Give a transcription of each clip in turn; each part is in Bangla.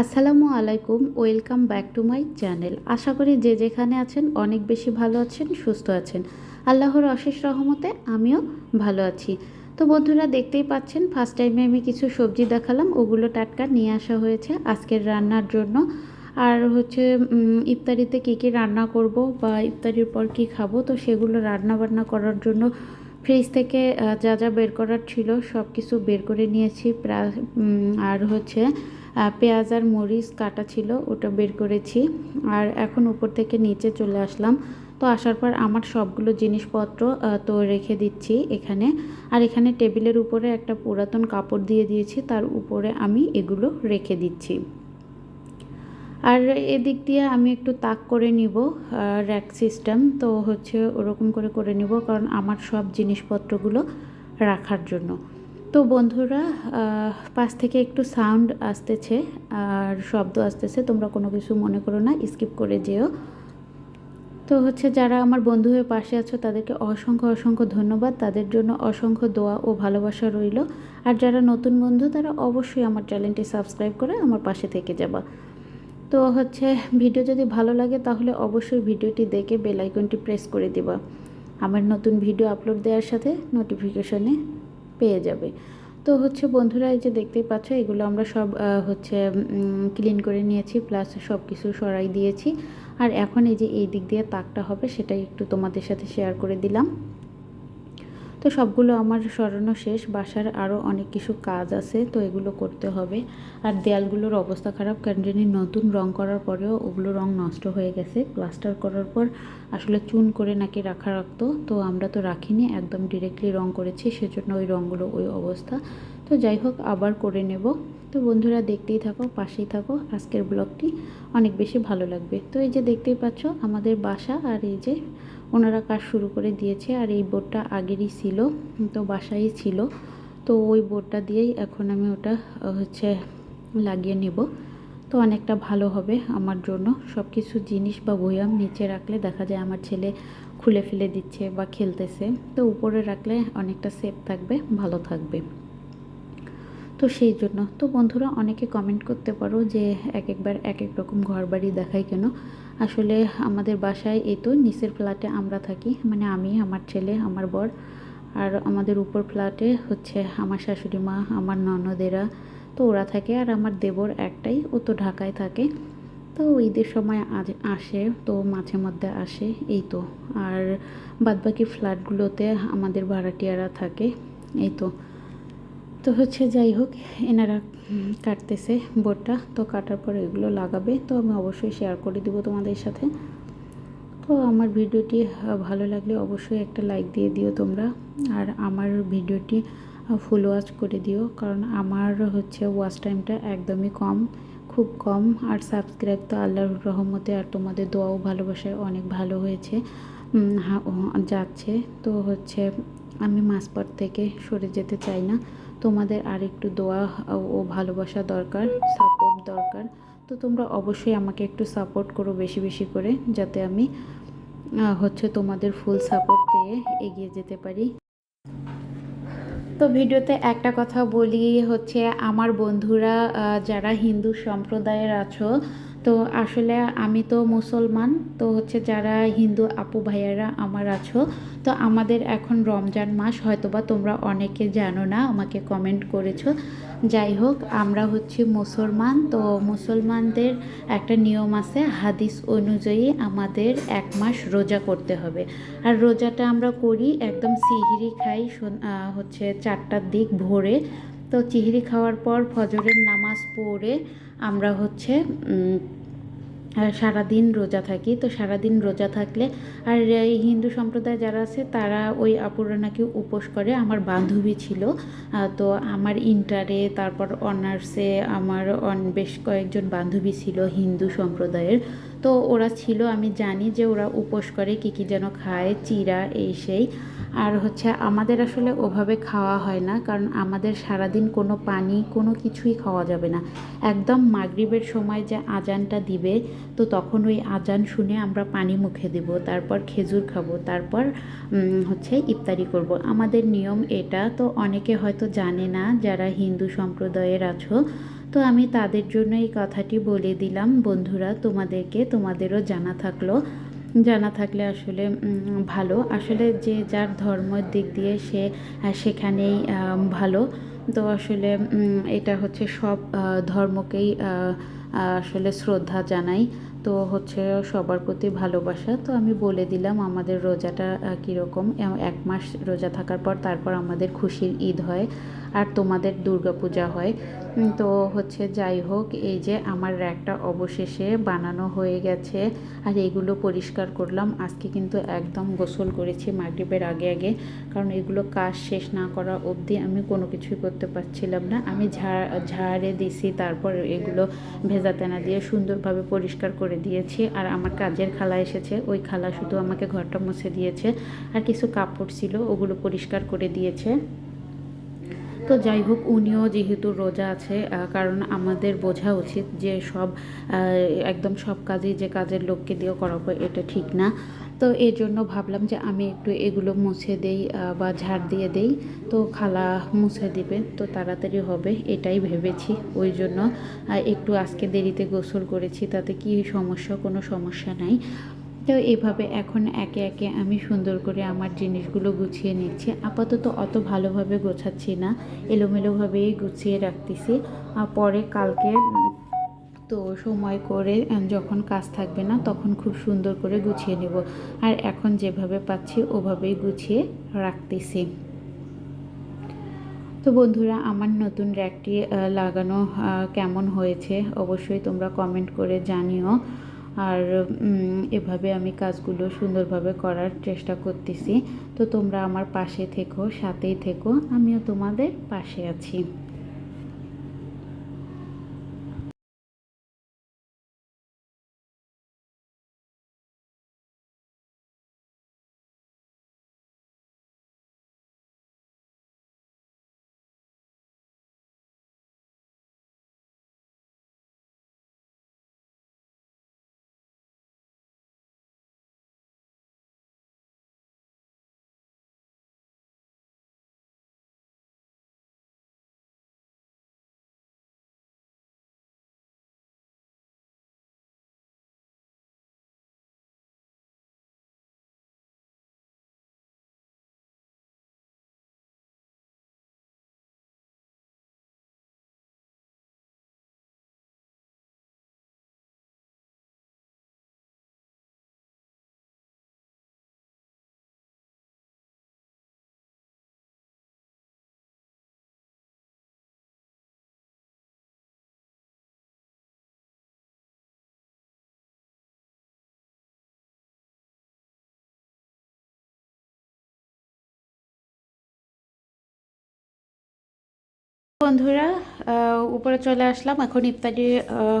আসসালামু আলাইকুম, welcome back to my channel. আশা করি যে যেখানে আছেন অনেক বেশি ভালো আছেন, সুস্থ আছেন। আল্লাহর অশেষ রহমতে আমিও ভালো আছি। তো বন্ধুরা, দেখতেই পাচ্ছেন ফার্স্ট টাইমে আমি কিছু সবজি দেখালাম, ওগুলো টাটকা নিয়ে আসা হয়েছে আজকের রান্নার জন্য। আর হচ্ছে ইফতারিতে কী কী রান্না করব বা ইফতারির পর কী খাব, তো সেগুলো রান্না বান্না করার জন্য ফ্রিজ থেকে যা যা বের করার ছিল সব কিছু বের করে নিয়েছি। আর হচ্ছে পেঁয়াজ আর মরিচ কাটা ছিল, ওটা বের করেছি। আর এখন উপর থেকে নিচে চলে আসলাম। তো আসার পর আমার সবগুলো জিনিসপত্র তো রেখে দিচ্ছি এখানে। আর এখানে টেবিলের উপরে একটা পুরাতন কাপড় দিয়ে দিয়েছি, তার উপরে আমি এগুলো রেখে দিচ্ছি। আর এদিক দিয়ে আমি একটু তাক করে নিব র্যাক সিস্টেম তো হচ্ছে ওরকম করে করে নিব, কারণ আমার সব জিনিসপত্রগুলো রাখার জন্য। তো বন্ধুরা পাশ থেকে একটু সাউন্ড আসতেছে আর শব্দ আসতেছে, তোমরা কোনো কিছু মনে করো না স্কিপ করে যেও। তো হচ্ছে যারা আমার বন্ধু হয়ে পাশে আছো, তাদেরকে অসংখ্য অসংখ্য ধন্যবাদ। তাদের জন্য অসংখ্য দোয়া ও ভালোবাসা রইল। আর যারা নতুন বন্ধু, তারা অবশ্যই আমার চ্যানেলটি সাবস্ক্রাইব করে আমার পাশে থেকে যাবা। তো হচ্ছে, ভিডিও যদি ভালো লাগে, তাহলে অবশ্যই ভিডিওটি দেখে বেল আইকনটি প্রেস করে দিবা। আমার নতুন ভিডিও আপলোড দেওয়ার সাথে নোটিফিকেশনে পেয়ে যাবে। তো হচ্ছে বন্ধুরা, এই যে দেখতেই পাচ্ছ, এগুলো আমরা সব হচ্ছে ক্লিন করে নিয়েছি প্লাস সব কিছু সরাই দিয়েছি। আর এখন এই যে এই দিক দিয়ে তাকটা হবে, সেটাই একটু তোমাদের সাথে শেয়ার করে দিলাম। তো সবগুলো আমার সরানো শেষ। বাসার আরও অনেক কিছু কাজ আছে, তো এগুলো করতে হবে। আর দেয়ালগুলোর অবস্থা খারাপ, কারণ জানি নতুন রং করার পরেও ওগুলো রং নষ্ট হয়ে গেছে। প্লাস্টার করার পর আসলে চুন করে নাকি রাখা রাখতো তো আমরা তো রাখিনি, একদম ডিরেক্টলি রং করেছি, সেজন্য ওই রঙগুলো ওই অবস্থা। তো যাই হোক, আবার করে নেব। তো বন্ধুরা দেখতেই থাকো, পাশেই থাকো। আজকের ব্লগটি অনেক বেশি ভালো লাগবে। তো এই যে দেখতেই পাচ্ছ, আমাদের বাসা আর এই যে ওনারা কাজ শুরু করে দিয়েছে আর এই বোর্ডটা আগেরই ছিল, তো বাসায়ই ছিল। তো ওই বোর্ডটা দিয়েই এখন আমি ওটা হচ্ছে লাগিয়ে নেব। তো অনেকটা ভালো হবে আমার জন্য। সব কিছু জিনিস বা বয়াম নিচে রাখলে দেখা যায় আমার ছেলে খুলে ফেলে দিচ্ছে বা খেলতেছে। তো উপরে রাখলে অনেকটা সেফ থাকবে, ভালো থাকবে। তো সেই জন্য। তো বন্ধুরা, অনেকে কমেন্ট করতে পারো যে এক একবার এক এক রকম ঘর বাড়ি দেখাই কেন? আসলে আমাদের বাসায় এই তো নিচের ফ্ল্যাটে আমরা থাকি মানে আমি, আমার ছেলে, আমার বর। আর আমাদের উপর ফ্ল্যাটে হচ্ছে আমার শাশুড়ি মা, আমার ননদেরা, তো ওরা থাকে আর আমার দেবর একটাই, ও তো ঢাকায় থাকে। তো ঈদের সময় আজ আসে, তো মাঝে মধ্যে আসে, এই তো। আর বাদবাকি ফ্ল্যাটগুলোতে আমাদের ভাড়াটিয়ারা থাকে, এই তো। তো হচ্ছে যাই হোক, এনারা কাটতেছে বোর্ডটা তো কাটার পরে এগুলো লাগাবে, তো আমি অবশ্যই শেয়ার করে দিব তোমাদের সাথে। তো আমার ভিডিওটি ভালো লাগলে অবশ্যই একটা লাইক দিয়ে দিও তোমরা, আর আমার ভিডিওটি ফুল ওয়াচ করে দিও, কারণ আমার হচ্ছে ওয়াচ টাইমটা একদমই কম, খুব কম, আর সাবস্ক্রাইব তো আল্লাহর রহমতে, আর তোমাদের দোয়াও ভালোবাসায় অনেক ভালো হয়েছে যাচ্ছে। তো হচ্ছে আমি মাঝপথ থেকে সরে যেতে চাই না তোমাদের আর একটু দোয়া ও- ভালোবাসা দরকার সাপোর্ট দরকার। তো তোমরা অবশ্যই আমাকে একটু সাপোর্ট করো বেশি বেশি করে, যাতে আমি হচ্ছে তোমাদের ফুল সাপোর্ট পেয়ে এগিয়ে যেতে পারি। তো ভিডিওতে একটা কথা বলি, হচ্ছে আমার বন্ধুরা যারা হিন্দু সম্প্রদায়ের আছো তো আসলে আমি তো মুসলমান, তো হচ্ছে যারা হিন্দু আপু ভাইয়ারা আমার আছো, তো আমাদের এখন রমজান মাস, হয়তোবা তোমরা অনেকে জানো না, আমাকে কমেন্ট করেছ। যাই হোক, আমরা হচ্ছে মুসলমান, তো মুসলমানদের একটা নিয়ম আছে, হাদিস অনুযায়ী আমাদের এক মাস রোজা করতে হবে। আর রোজাটা আমরা করি একদম সিহিরি খাই হচ্ছে চারটার দিক ভোরে। তো চিহিরি খাওয়ার পর ফজরের নামাজ পড়ে আমরা হচ্ছে সারাদিন রোজা থাকি। তো সারাদিন রোজা থাকলে, আর এই হিন্দু সম্প্রদায় যারা আছে, তারা ওই আপুরা উপোস করে। আমার বান্ধবী ছিল তো আমার ইন্টারে, তারপর অনার্সে, আমার বেশ কয়েকজন বান্ধবী ছিল হিন্দু সম্প্রদায়ের। তো ওরা ছিল, আমি জানি যে ওরা উপোস করে কী কী যেন খায় চিরা এই সেই। আর হচ্ছে আমাদের আসলে ওভাবে খাওয়া হয় না, কারণ আমাদের সারাদিন কোনো পানি, কোনো কিছুই খাওয়া যাবে না। একদম মাগরিবের সময় যে আজানটা দিবে, তো তখন ওই আজান শুনে আমরা পানি মুখে দেব, তারপর খেজুর খাব, তারপর হচ্ছে ইফতারি করব। আমাদের নিয়ম এটা, তো অনেকে হয়তো জানে না, যারা হিন্দু সম্প্রদায়ের আছো তো আমি তাদের জন্য এই কথাটি বলে দিলাম। বন্ধুরা, তোমাদেরকে তোমাদেরও জানা থাকল। জানা থাকলে আসলে ভালো। আসলে যে যার ধর্মের দিক দিয়ে সে সেখানেই ভালো। তো আসলে এটা হচ্ছে সব ধর্মকেই আসলে শ্রদ্ধা জানাই। তো হচ্ছে সবার প্রতি ভালোবাসা। তো আমি বলে দিলাম আমাদের রোজাটা কীরকম। এক মাস রোজা থাকার পর তারপর আমাদের খুশির ঈদ হয়। আর তোমাদের দুর্গা পূজা হয় তো হচ্ছে যাই হোক, এই যে আমার র্যাকটা অবশেষে বানানো হয়ে গেছে। আর এগুলো পরিষ্কার করলাম। আজকে কিন্তু একদম গোসল করেছি মাগরীবের আগে আগে। কারণ এগুলো কাজ শেষ না করা অবধি আমি কোনো কিছুই করতে পারছিলাম না। আমি ঝাড় ঝাড়ে দিছি, তারপর এগুলো ভেজা তেনা দিয়ে সুন্দরভাবে পরিষ্কার করে দিয়েছি। আর আমার কাজের খালা এসেছে। ওই খালা শুধু আমাকে ঘরটা মুছে দিয়েছে। আর কিছু কাপড় ছিল, ওগুলো পরিষ্কার করে দিয়েছে। তো যাই হোক, উনিও যেহেতু রোজা আছে কারণ আমাদের বোঝা উচিত যে সব একদম সব কাজই যে কাজের লোককে দিয়ে করাবো এটা ঠিক না। তো এই জন্য ভাবলাম যে আমি একটু এগুলো মুছে দেই বা ঝাড় দিয়ে দেই। তো খালা মুছে দিবে, তো তাড়াতাড়ি হবে, এটাই ভেবেছি। ওই জন্য একটু আজকে দেরিতে গোসল করেছি, তাতে কি সমস্যা? কোনো সমস্যা নাই। তো এভাবে এখন একে একে আমি সুন্দর করে আমার জিনিসগুলো গুছিয়ে নিচ্ছি। আপাতত অত ভালোভাবে গোছাচ্ছি না, এলোমেলোভাবেই গুছিয়ে রাখতেছি। আর পরে কালকে, তো সময় করে যখন কাজ থাকবে না, তখন খুব সুন্দর করে গুছিয়ে নেব। আর এখন যেভাবে পাচ্ছি, ওভাবেই গুছিয়ে রাখতেছি। তো বন্ধুরা, আমার নতুন র্যাকটি লাগানো কেমন হয়েছে, অবশ্যই তোমরা কমেন্ট করে জানিও। আর এভাবে আমি কাজগুলো সুন্দরভাবে করার চেষ্টা করতেছি। তো তোমরা আমার পাশে থেকো, সাথেই থেকো, আমিও তোমাদের পাশে আছি। বন্ধুরা উপরে চলে আসলাম। এখন ইফতারি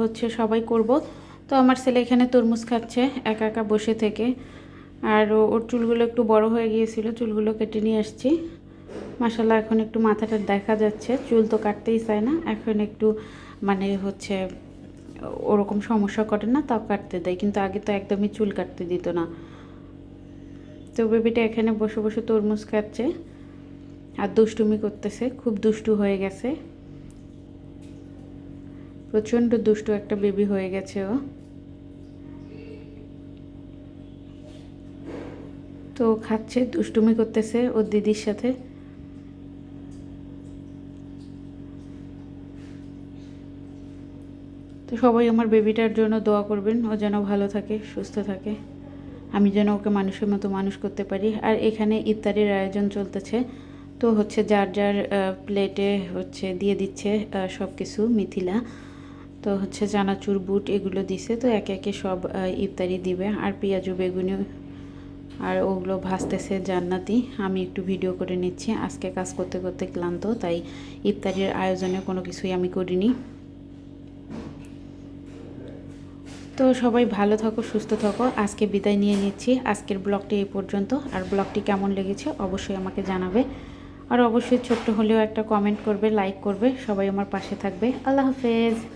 হচ্ছে সবাই করব। তো আমার ছেলে এখানে তরমুজ খাচ্ছে, একা একা বসে থেকে। আর ওর চুলগুলো একটু বড় হয়ে গিয়েছিল, চুলগুলো কেটে নিয়ে আসছি। মাসাল্লাহ এখন একটু মাথাটা দেখা যাচ্ছে। চুল তো কাটতেই চায় না, এখন একটু মানে হচ্ছে ওরকম সমস্যা করে না, তাও কাটতে দেয়। কিন্তু আগে তো একদমই চুল কাটতে দিত না। তো বেবিটা এখানে বসে বসে তরমুজ খাচ্ছে। আর দুষ্টুমি করতেছে, খুব দুষ্টু হয়ে গেছে। প্রচণ্ড দুষ্টু একটা বেবি হয়ে গেছে ও। তো খাচ্ছে, দুষ্টুমি করতেছে ওর দিদির সাথে। তো সবাই আমার বেবিটার জন্য দোয়া করবেন, ও যেন ভালো থাকে, সুস্থ থাকে। আমি যেন ওকে মানুষের মতো মানুষ করতে পারি। আর এখানে ইত্যাদির আয়োজন চলতেছে। তো হচ্ছে যার যার প্লেটে হচ্ছে দিয়ে দিচ্ছে সব কিছু মিথিলা। তো হচ্ছে চানাচুর, বুট এগুলো দিছে, তো একে একে সব ইফতারি দিবে। আর পেঁয়াজু, বেগুনি আর ওগুলো ভাজতেছে জান্নাতি। আমি একটু ভিডিও করে নিচ্ছি। আজকে কাজ করতে করতে ক্লান্ত, তাই ইফতারির আয়োজনে কোনো কিছুই আমি করিনি। তো সবাই ভালো থাকো, সুস্থ থাকো। আজকে বিদায় নিয়ে নিচ্ছি। আজকের ব্লগটি এই পর্যন্ত। আর ব্লগটি কেমন লেগেছে অবশ্যই আমাকে জানাবে। আর অবশ্যই ছোট্ট হলেও একটা কমেন্ট করবে লাইক করবে, সবাই আমার পাশে থাকবে। আল্লাহ হাফেজ।